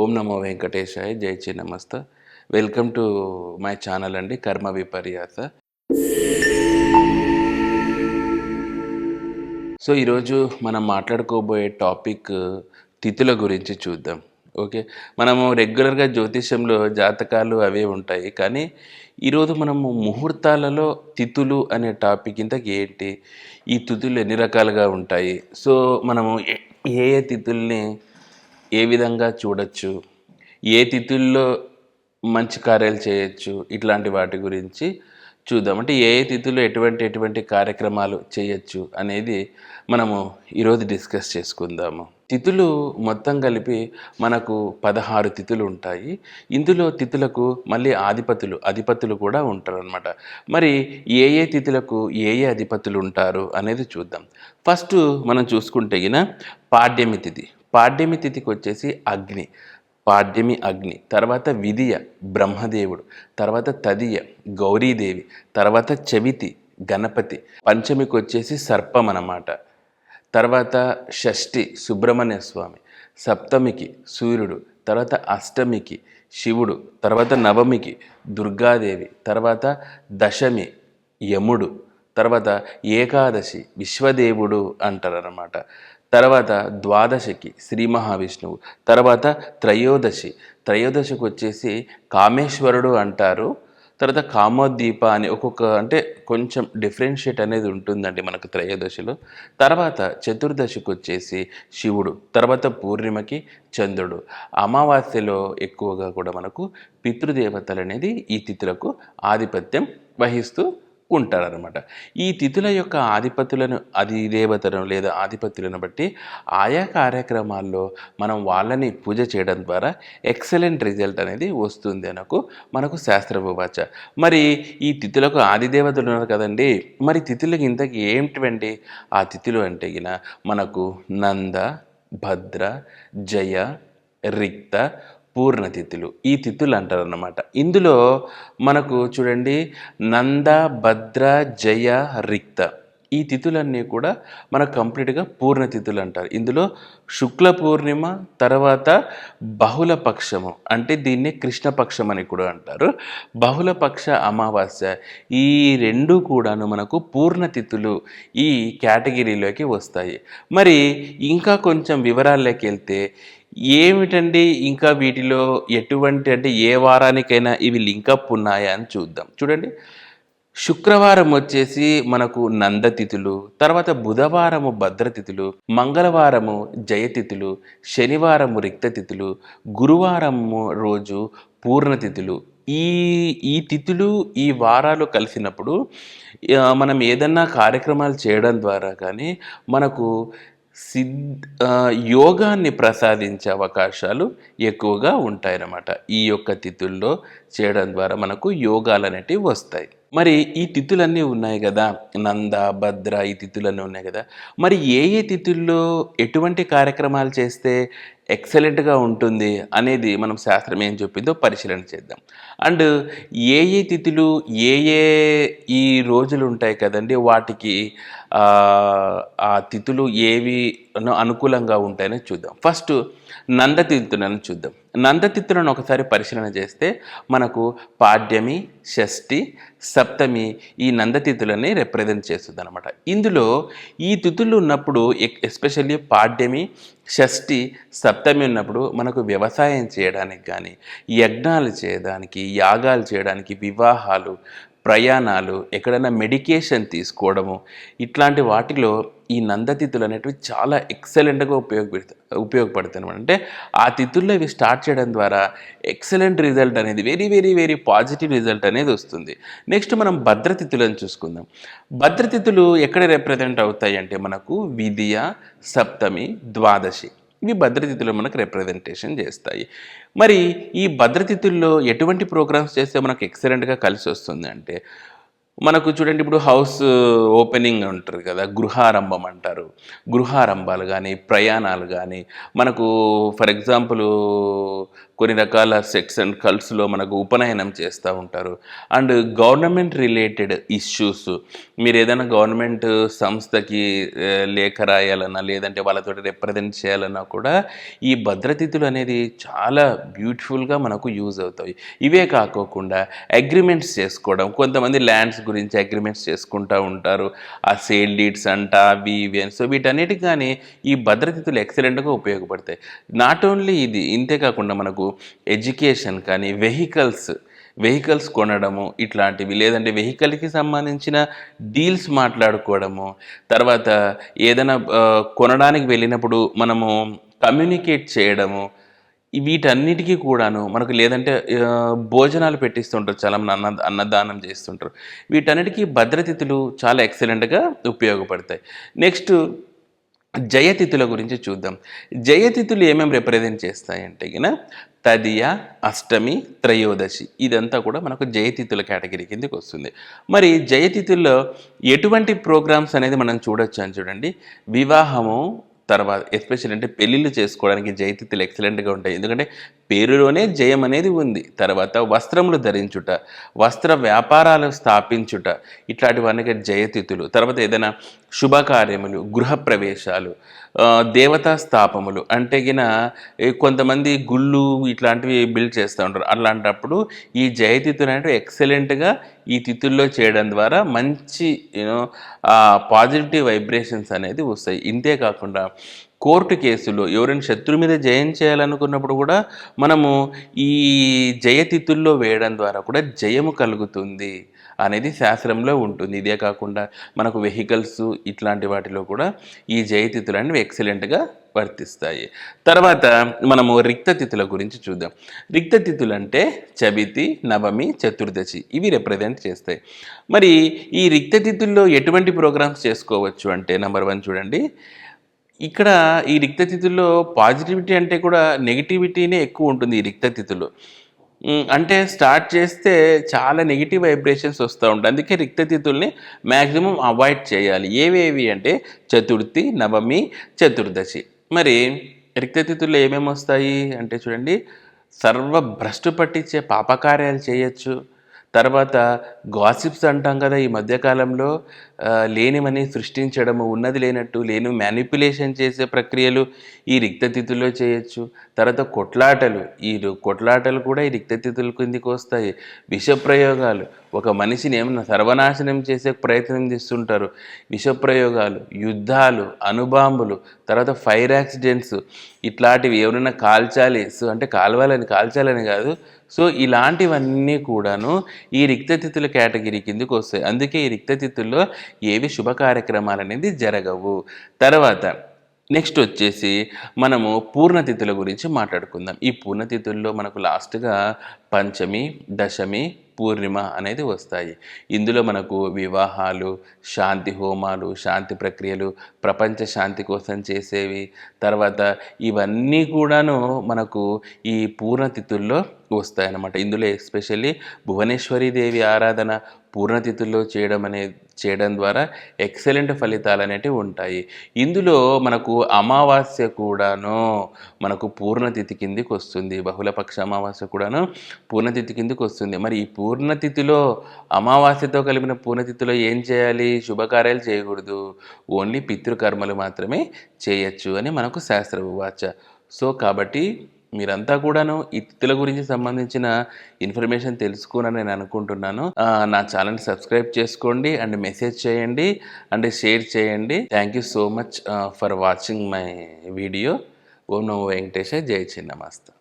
ఓం నమో వెంకటేశాయ జై చి నమస్త వెల్కమ్ టు మై ఛానల్ అండి కర్మ విపర్యాస. సో ఈరోజు మనం మాట్లాడుకోబోయే టాపిక్ తిథుల గురించి చూద్దాం. ఓకే మనము రెగ్యులర్గా జ్యోతిష్యంలో జాతకాలు అవే ఉంటాయి కానీ ఈరోజు మనము ముహూర్తాలలో తిథులు అనే టాపిక్ ఇంతకు ఏంటి? ఈ తిథులు ఎన్ని రకాలుగా ఉంటాయి? సో మనము ఏ- ఏ ఏ తిథుల్ని ఏ విధంగా చూడొచ్చు? ఏ తిథుల్లో మంచి కార్యాలు చేయొచ్చు? ఇట్లాంటి వాటి గురించి చూద్దాం. అంటే ఏ ఏ తిథుల్లో ఎటువంటి ఎటువంటి కార్యక్రమాలు చేయొచ్చు అనేది మనము ఈరోజు డిస్కస్ చేసుకుందాము. తిథులు మొత్తం కలిపి మనకు పదహారు తిథులు ఉంటాయి. ఇందులో తిథులకు మళ్ళీ ఆధిపతులు అధిపతులు కూడా ఉంటారు అనమాట మరి ఏ ఏ తిథులకు ఏ ఏ అధిపతులు ఉంటారు అనేది చూద్దాం. ఫస్ట్ మనం చూసుకుంటే గిన పాడ్యమి తిథి. పాడ్యమి తిథికి వచ్చేసి అగ్ని. పాడ్యమి అగ్ని. తర్వాత విధియ బ్రహ్మదేవుడు. తర్వాత తదియ గౌరీదేవి. తర్వాత చవితి గణపతి. పంచమికి వచ్చేసి సర్పం అన్నమాట. తర్వాత షష్ఠి సుబ్రహ్మణ్య స్వామి. సప్తమికి సూర్యుడు. తర్వాత అష్టమికి శివుడు. తర్వాత నవమికి దుర్గాదేవి. తర్వాత దశమి యముడు. తర్వాత ఏకాదశి విశ్వదేవుడు అంటారనమాట తర్వాత ద్వాదశకి శ్రీ మహావిష్ణువు తర్వాత త్రయోదశి. త్రయోదశికి వచ్చేసి కామేశ్వరుడు అంటారు. తర్వాత కామోద్దీప అని ఒక్కొక్క అంటే కొంచెం డిఫరెన్షియేట్ అనేది ఉంటుందండి మనకు త్రయోదశిలో. తర్వాత చతుర్దశికి వచ్చేసి శివుడు తర్వాత పూర్ణిమకి చంద్రుడు. అమావాస్యలో ఎక్కువగా కూడా మనకు పితృదేవతలు అనేది ఈ తిథులకు ఆధిపత్యం వహిస్తూ ఉంటారనమాట ఈ తిథుల యొక్క ఆధిపత్యులను అధిదేవతను లేదా ఆధిపత్యులను బట్టి ఆయా కార్యక్రమాల్లో మనం వాళ్ళని పూజ చేయడం ద్వారా ఎక్సలెంట్ రిజల్ట్ అనేది వస్తుంది అనకు మనకు శాస్త్ర వివాచ మరి ఈ తిథులకు ఆదిదేవతలు ఉన్నారు కదండి మరి తిథులకు ఇంతకి ఏమిటివండి ఆ తిథులు అంటే మనకు నంద భద్ర జయ రిక్త పూర్ణ తిథులు. ఈ తిథులు అంటారు అన్నమాట ఇందులో మనకు చూడండి నంద భద్ర జయ రిక్త. ఈ తిథులన్నీ కూడా మనకు కంప్లీట్గా పూర్ణ తిథులు అంటారు. ఇందులో శుక్ల పూర్ణిమ తర్వాత బహుళ పక్షము అంటే దీన్ని కృష్ణపక్షం అని కూడా అంటారు. బహుళపక్ష అమావాస్య ఈ రెండు కూడాను మనకు పూర్ణ తిథులు ఈ కేటగిరీలోకి వస్తాయి. మరి ఇంకా కొంచెం వివరాల్లోకి వెళ్తే ఏమిటండి ఇంకా వీటిలో ఎటువంటి అంటే ఏ వారానికైనా ఇవి లింకప్ ఉన్నాయా అని చూద్దాం. చూడండి. శుక్రవారం వచ్చేసి మనకు నందతిథులు తర్వాత బుధవారము భద్రతిథులు మంగళవారము జయతిథులు శనివారము రిక్తతిథులు గురువారము రోజు పూర్ణతిథులు. ఈ ఈ తిథులు ఈ వారాలు కలిసినప్పుడు మనం ఏదన్నా కార్యక్రమాలు చేయడం ద్వారా కానీ మనకు సిద్ యోగాన్ని ప్రసాదించే అవకాశాలు ఎక్కువగా ఉంటాయన్నమాట. ఈ యొక్క తిథుల్లో చేయడం ద్వారా మనకు యోగాలు అనేటివి వస్తాయి. మరి ఈ తిథులన్నీ ఉన్నాయి కదా. నంద భద్ర ఈ తిథులన్నీ ఉన్నాయి కదా. మరి ఏ ఏ తిథుల్లో ఎటువంటి కార్యక్రమాలు చేస్తే ఎక్సలెంట్గా ఉంటుంది అనేది మనం శాస్త్రం ఏం చెప్పిందో పరిశీలన చేద్దాం. అండ్ ఏ ఏ తిథులు ఏ ఏ ఈ రోజులు ఉంటాయి కదండి వాటికి ఆ, తిథులు ఏవి అనుకూలంగా ఉంటాయని చూద్దాం. ఫస్ట్ నందతిథులను చూద్దాం. నందతిథులను ఒకసారి పరిశీలన చేస్తే మనకు పాడ్యమి షష్ఠి సప్తమి ఈ నందతిథులని రిప్రజెంట్ చేస్తుంది అనమాట ఇందులో ఈ తిథులు ఉన్నప్పుడు ఎస్పెషల్లీ పాడ్యమి షష్ఠి సప్తమి ఉన్నప్పుడు మనకు వ్యవసాయం చేయడానికి కానీ యజ్ఞాలు చేయడానికి యాగాలు చేయడానికి వివాహాలు ప్రయాణాలు ఎక్కడైనా మెడికేషన్ తీసుకోవడము ఇట్లాంటి వాటిలో ఈ నందతిథులు అనేటివి చాలా ఎక్సలెంట్గా ఉపయోగపడతాయి ఉపయోగపడతాయి అనమాట అంటే ఆ తిథుల్లో ఇవి స్టార్ట్ చేయడం ద్వారా ఎక్సలెంట్ రిజల్ట్ అనేది very very very positive result అనేది వస్తుంది. నెక్స్ట్ మనం భద్రతిథులను చూసుకుందాం. భద్రతిథులు ఎక్కడ రిప్రజెంట్ అవుతాయి అంటే మనకు విధియ సప్తమి ద్వాదశి. ఇవి భద్రతిథులు మనకు రిప్రజెంటేషన్ చేస్తాయి. మరి ఈ భద్రతిథుల్లో ఎటువంటి ప్రోగ్రామ్స్ చేస్తే మనకు ఎక్సలెంట్గా కలిసి వస్తుంది అంటే మనకు చూడండి ఇప్పుడు హౌస్ ఓపెనింగ్ ఉంటుంది కదా గృహారంభం అంటారు. గృహారంభాలు కానీ ప్రయాణాలు కానీ మనకు ఫర్ ఎగ్జాంపుల్ కొన్ని రకాల సెక్స్ అండ్ కల్స్లో మనకు ఉపనయనం చేస్తూ ఉంటారు. అండ్ గవర్నమెంట్ రిలేటెడ్ ఇష్యూస్ మీరు ఏదైనా గవర్నమెంట్ సంస్థకి లేఖ రాయాలన్నా లేదంటే వాళ్ళతో రిప్రజెంట్ చేయాలన్నా కూడా ఈ భద్రతిథులు అనేది చాలా బ్యూటిఫుల్గా మనకు యూజ్ అవుతాయి. ఇవే కాకోకుండా అగ్రిమెంట్స్ చేసుకోవడం కొంతమంది ల్యాండ్స్ గురించి అగ్రిమెంట్స్ చేసుకుంటూ ఉంటారు. ఆ సేల్ డీడ్స్ అంట అవి ఇవి అని. సో వీటన్నిటికి కానీ ఈ భద్రతిథులు ఎక్సలెంట్గా ఉపయోగపడతాయి. నాట్ ఓన్లీ ఇది ఇంతే కాకుండా మనకు ఎడ్యుకేషన్ కానీ వెహికల్స్ వెహికల్స్ కొనడము ఇట్లాంటివి లేదంటే వెహికల్కి సంబంధించిన డీల్స్ మాట్లాడుకోవడము తర్వాత ఏదైనా కొనడానికి వెళ్ళినప్పుడు మనము కమ్యూనికేట్ చేయడము వీటన్నిటికీ కూడాను మనకు లేదంటే భోజనాలు పెట్టిస్తుంటారు చాలా మంది అన్న అన్నదానం చేస్తుంటారు. వీటన్నిటికీ భద్రతిథులు చాలా ఎక్సలెంట్గా ఉపయోగపడతాయి. నెక్స్ట్ జయతిథుల గురించి చూద్దాం. జయతిథులు ఏమేమి రిప్రజెంట్ చేస్తాయంటే గిన తదియ అష్టమి త్రయోదశి ఇదంతా కూడా మనకు జయతిథుల కేటగిరీ కిందకి వస్తుంది. మరి జయతిథుల్లో ఎటువంటి ప్రోగ్రామ్స్ అనేది మనం చూడొచ్చు అని చూడండి. వివాహము తర్వాత ఎస్పెషల్ అంటే పెళ్ళిళ్ళు చేసుకోవడానికి జయతిథులు ఎక్సలెంట్గా ఉంటాయి. ఎందుకంటే పేరులోనే జయం అనేది ఉంది. తర్వాత వస్త్రములు ధరించుట వస్త్ర వ్యాపారాలు స్థాపించుట ఇట్లాంటివన్నీ జయతిథులు. తర్వాత ఏదైనా శుభకార్యములు గృహప్రవేశాలు దేవతా స్థాపములు అంటే గిన కొంతమంది గుళ్ళు ఇట్లాంటివి బిల్డ్ చేస్తూ ఉంటారు. అలాంటప్పుడు ఈ జయతిథులు అంటే ఎక్సలెంట్గా ఈ తిథుల్లో చేయడం ద్వారా మంచి యూనో పాజిటివ్ వైబ్రేషన్స్ అనేది వస్తాయి. ఇంతే కాకుండా కోర్టు కేసులో ఎవరైనా శత్రు మీద జయం చేయాలనుకున్నప్పుడు కూడా మనము ఈ జయతిథుల్లో వేయడం ద్వారా కూడా జయము కలుగుతుంది. అనేది శాస్త్రంలో ఉంటుంది. ఇదే కాకుండా మనకు వెహికల్స్ ఇట్లాంటి వాటిలో కూడా ఈ జయతిథులు అనేవి ఎక్సలెంట్గా వర్తిస్తాయి. తర్వాత మనము రిక్తతిథుల గురించి చూద్దాం. రిక్తతిథులు అంటే చవితి నవమి చతుర్దశి ఇవి రిప్రజెంట్ చేస్తాయి. మరి ఈ రిక్తతిథుల్లో ఎటువంటి ప్రోగ్రామ్స్ చేసుకోవచ్చు అంటే నెంబర్ వన్ చూడండి. ఇక్కడ ఈ రిక్తతిథుల్లో పాజిటివిటీ అంటే కూడా నెగిటివిటీనే ఎక్కువ ఉంటుంది ఈ రిక్తతిథులు అంటే స్టార్ట్ చేస్తే చాలా నెగిటివ్ వైబ్రేషన్స్ వస్తూ ఉంటాయి. అందుకే రిక్తతిథుల్ని మ్యాక్సిమం అవాయిడ్ చేయాలి. ఏవేవి అంటే చతుర్థి నవమి చతుర్దశి. మరి రిక్తతిథుల్లో ఏమేమి వస్తాయి? అంటే చూడండి సర్వ భ్రష్టు పట్టించే పాపకార్యాలు చేయొచ్చు. తర్వాత గాసిప్స్ అంటాం కదా ఈ మధ్యకాలంలో లేనివని సృష్టించడము ఉన్నది లేనట్టు లేని మ్యానిపులేషన్ చేసే ప్రక్రియలు ఈ రిక్తతిథుల్లో చేయొచ్చు. తర్వాత కొట్లాటలు ఈ కొట్లాటలు కూడా ఈ రిక్తతిథుల కిందికి వస్తాయి. విషప్రయోగాలు ఒక మనిషిని ఏమైనా సర్వనాశనం చేసే ప్రయత్నం చేస్తుంటారు. విషప్రయోగాలు యుద్ధాలు అణుబాంబులు తర్వాత ఫైర్ యాక్సిడెంట్స్ ఇట్లాంటివి ఎవరైనా కాల్చాలి సో అంటే కాల్వాలని కాల్చాలని కాదు సో ఇలాంటివన్నీ కూడాను ఈ రిక్తతిథుల కేటగిరీ కిందకు వస్తాయి. అందుకే ఈ రిక్తతిథుల్లో ఏవి శుభ కార్యక్రమాలు అనేది జరగవు. తర్వాత నెక్స్ట్ వచ్చేసి మనము పూర్ణతిథుల గురించి మాట్లాడుకుందాం. ఈ పూర్ణతిథుల్లో మనకు లాస్ట్గా పంచమి దశమి పూర్ణిమ అనేది వస్తాయి. ఇందులో మనకు వివాహాలు శాంతి హోమాలు శాంతి ప్రక్రియలు ప్రపంచ శాంతి కోసం చేసేవి. తర్వాత ఇవన్నీ కూడాను మనకు ఈ పూర్ణతిథుల్లో వస్తాయన్నమాట. ఇందులో ఎస్పెషల్లీ భువనేశ్వరి దేవి ఆరాధన పూర్ణతిథుల్లో చేయడం అనే చేయడం ద్వారా ఎక్సలెంట్ ఫలితాలు అనేటివి ఉంటాయి. ఇందులో మనకు అమావాస్య కూడాను మనకు పూర్ణతిథి కిందికి వస్తుంది. బహుళపక్ష అమావాస్య కూడాను పూర్ణతిథి కిందికి వస్తుంది. మరి ఈ పూర్ణతిథిలో అమావాస్యతో కలిపిన పూర్ణతిథిలో ఏం చేయాలి? శుభకార్యాలు చేయకూడదు. ఓన్లీ పితృకర్మలు మాత్రమే చేయొచ్చు అని మనకు శాస్త్ర వివాచ సో కాబట్టి మీరంతా కూడాను ఈ తిథుల గురించి సంబంధించిన ఇన్ఫర్మేషన్ తెలుసుకోనని నేను అనుకుంటున్నాను. నా ఛానల్ సబ్స్క్రైబ్ చేసుకోండి అండ్ మెసేజ్ చేయండి అండ్ షేర్ చేయండి. Thank you so much for watching my video ఓం నమో వెంకటేశ జై చిన్నమాస్తా